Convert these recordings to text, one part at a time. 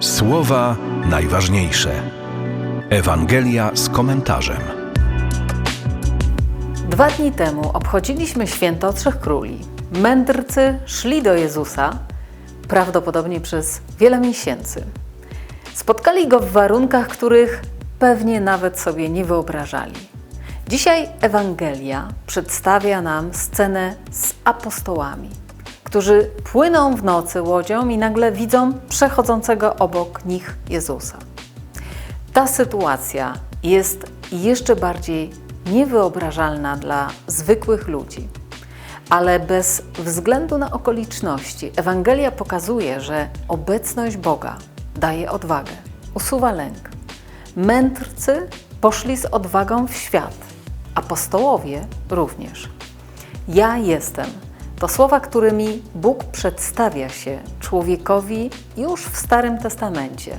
Słowa najważniejsze. Ewangelia z komentarzem. Dwa dni temu obchodziliśmy święto Trzech Króli. Mędrcy szli do Jezusa, prawdopodobnie przez wiele miesięcy. Spotkali go w warunkach, których pewnie nawet sobie nie wyobrażali. Dzisiaj Ewangelia przedstawia nam scenę z apostołami, którzy płyną w nocy łodzią i nagle widzą przechodzącego obok nich Jezusa. Ta sytuacja jest jeszcze bardziej niewyobrażalna dla zwykłych ludzi. Ale bez względu na okoliczności, Ewangelia pokazuje, że obecność Boga daje odwagę, usuwa lęk. Mędrcy poszli z odwagą w świat, apostołowie również. Ja jestem to słowa, którymi Bóg przedstawia się człowiekowi już w Starym Testamencie.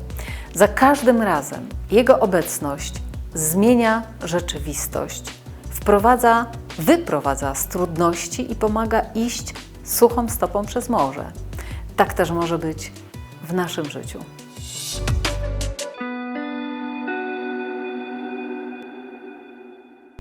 Za każdym razem Jego obecność zmienia rzeczywistość, wprowadza, wyprowadza z trudności i pomaga iść suchą stopą przez morze. Tak też może być w naszym życiu.